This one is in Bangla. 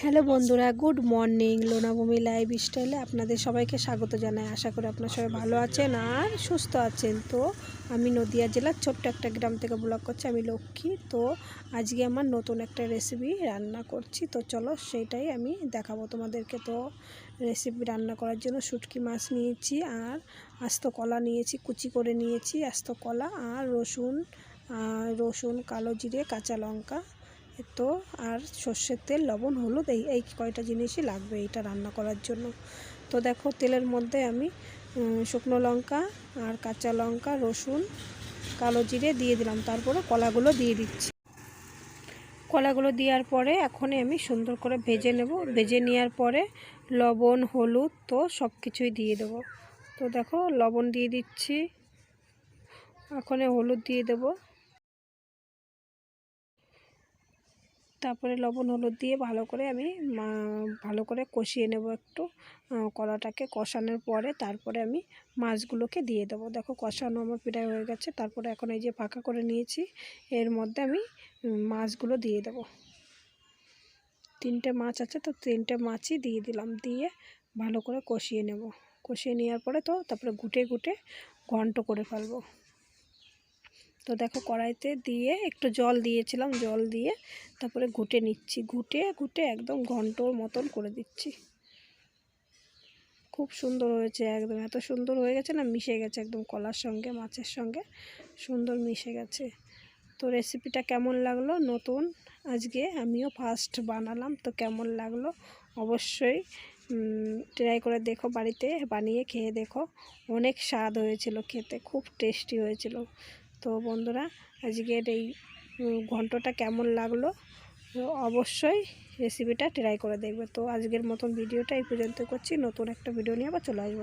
হ্যালো বন্ধুরা, গুড মর্নিং। লোনাভূমি লাইভ স্টাইলে আপনাদের সবাইকে স্বাগত জানাই। আশা করি আপনারা সবাই ভালো আছেন আর সুস্থ আছেন। তো আমি নদিয়া জেলার ছোট্ট একটা গ্রাম থেকে ব্লগ করছি, আমি লক্ষ্মী। তো আজকে আমার নতুন একটা রেসিপি রান্না করছি। তো চলো সেইটাই আমি দেখাবো তোমাদেরকে। তো রেসিপি রান্না করার জন্য শুটকি মাছ নিয়েছি আর আস্ত কলা নিয়েছি, কুচি করে নিয়েছি আস্ত কলা আর রসুন রসুন, কালো জিরে, কাঁচা লঙ্কা তো আর সর্ষের তেল, লবণ, হলুদ, এই এই কয়টা জিনিসই লাগবে এইটা রান্না করার জন্য। তো দেখো তেলের মধ্যে আমি শুকনো লঙ্কা আর কাঁচা লঙ্কা, রসুন, কালো জিরে দিয়ে দিলাম। তারপরে কলাগুলো দিয়ে দিচ্ছি। কলাগুলো দেওয়ার পরে এখন আমি সুন্দর করে ভেজে নেব। ভেজে নেওয়ার পরে লবণ, হলুদ তো সব কিছুই দিয়ে দেবো। তো দেখো লবণ দিয়ে দিচ্ছি। এখন হলুদ দিয়ে দেবো। তারপরে লবণ, হলুদ দিয়ে ভালো করে আমি ভালো করে কষিয়ে নেব একটু। কলাটাকে কষানোর পরে তারপরে আমি মাছগুলোকে দিয়ে দেবো। দেখো কষানো আমার প্রায় হয়ে গেছে। তারপরে এখন এই যে ফাঁকা করে নিয়েছি, এর মধ্যে আমি মাছগুলো দিয়ে দেবো। তিনটে মাছ আছে তো তিনটে মাছই দিয়ে দিলাম। দিয়ে ভালো করে কষিয়ে নেব। কষিয়ে নেওয়ার পরে তো তারপরে গুটে গুটে ঘন্ট করে ফেলব। তো দেখো কড়াইতে দিয়ে একটু জল দিয়েছিলাম, জল দিয়ে তারপরে ঘুটে নিচ্ছি। ঘুটে ঘুটে একদম ঘন্টর মতন করে দিচ্ছি। খুব সুন্দর হয়েছে একদম। এত সুন্দর হয়ে গেছে না, মিশে গেছে একদম কলার সঙ্গে, মাছের সঙ্গে। সুন্দর মিশে গেছে। তো রেসিপিটা কেমন লাগল? নতুন? আজকে আমিও ফার্স্ট বানালাম, তো কেমন লাগল? অবশ্যই ট্রাই করে দেখো বাড়িতে, বানিয়ে খেয়ে দেখো। অনেক স্বাদ হয়েছিল খেতে, খুব টেস্টি হয়েছিল। তো বন্ধুরা, আজকের এই ঘন্টটা কেমন লাগল? অবশ্যই রেসিপিটা ট্রাই করে দেখবে। তো আজকের মতন ভিডিওটা এই পর্যন্ত করছি। নতুন একটা ভিডিও নিয়ে আবার চলে আসব।